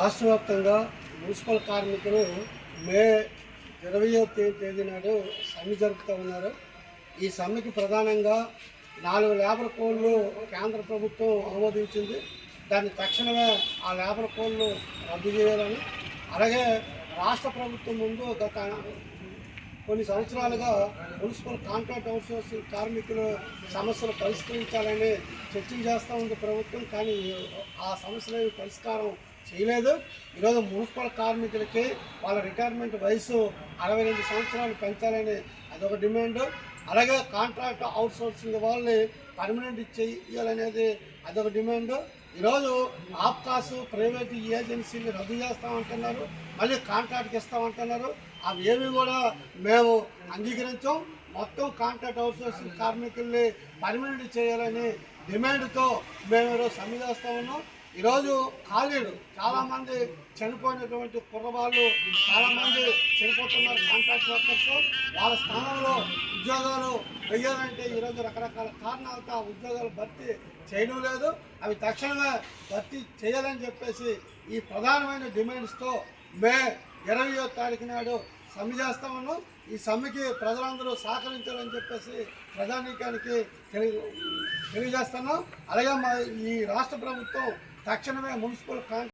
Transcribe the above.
రాష్ట్ర వ్యాప్తంగా మున్సిపల్ కార్మికులు మే ఇరవయో తేదీ నాడు సమ్మె జరుపుతూ ఉన్నారు. ఈ సమ్మెకి ప్రధానంగా నాలుగు లేబర్ కోడ్లు కేంద్ర ప్రభుత్వం ఆమోదించింది. దాన్ని తక్షణమే ఆ లేబర్ కోడ్లు రద్దు చేయాలని అలాగే రాష్ట్ర ప్రభుత్వం ముందు గత కొన్ని సంవత్సరాలుగా మున్సిపల్ కాంట్రాక్ట్ అవుట్సోర్సింగ్ కార్మికులు సమస్యలు పరిష్కరించాలని చర్చలు చేస్తూ ఉంది ప్రభుత్వం. కానీ ఆ సమస్యలు పరిష్కారం చేయలేదు. ఈరోజు మున్సిపల్ కార్మికులకి వాళ్ళ రిటైర్మెంట్ వయసు అరవై రెండు సంవత్సరాలు పెంచాలని అదొక డిమాండ్. అలాగే కాంట్రాక్ట్ అవుట్సోర్సింగ్ వాళ్ళని పర్మనెంట్ చేయాలనేది అదొక డిమాండ్. ఈరోజు ఆప్కాసు ప్రైవేట్ ఏజెన్సీలు రద్దు చేస్తామంటున్నారు. మళ్ళీ కాంట్రాక్ట్కి ఇస్తామంటున్నారు. అవి ఏవి కూడా మేము అంగీకరించాం. మొత్తం కాంట్రాక్ట్ అవుట్సోర్సింగ్ కార్మికుల్ని పర్మనెంట్ చేయాలని డిమాండ్తో మేము ఈరోజు సమ్మె చేస్తా ఉన్నాం. ఈరోజు ఖాళీలు చాలామంది చనిపోయినటువంటి కుర్రవాళ్ళు చాలామంది చనిపోతున్నారు కాంట్రాక్ట్ వర్కర్స్ వాళ్ళ స్థానంలో ఉద్యోగాలు వెయ్యాలంటే ఈరోజు రకరకాల కారణాలతో ఆ ఉద్యోగాలు భర్తీ చేయడం లేదు. అవి తక్షణమే భర్తీ చేయాలని చెప్పేసి ఈ ప్రధానమైన డిమాండ్స్తో మే ఇరవయో తారీఖు నాడు సమ్మె చేస్తా ఉన్నాం. ఈ సమ్మెకి ప్రజలందరూ సహకరించాలని చెప్పేసి ప్రజానీకానికి తెలియ తెలియజేస్తున్నాం. అలాగే మా ఈ రాష్ట్ర ప్రభుత్వం తక్షణమే మున్సిపల్ కాంట్రాక్ట్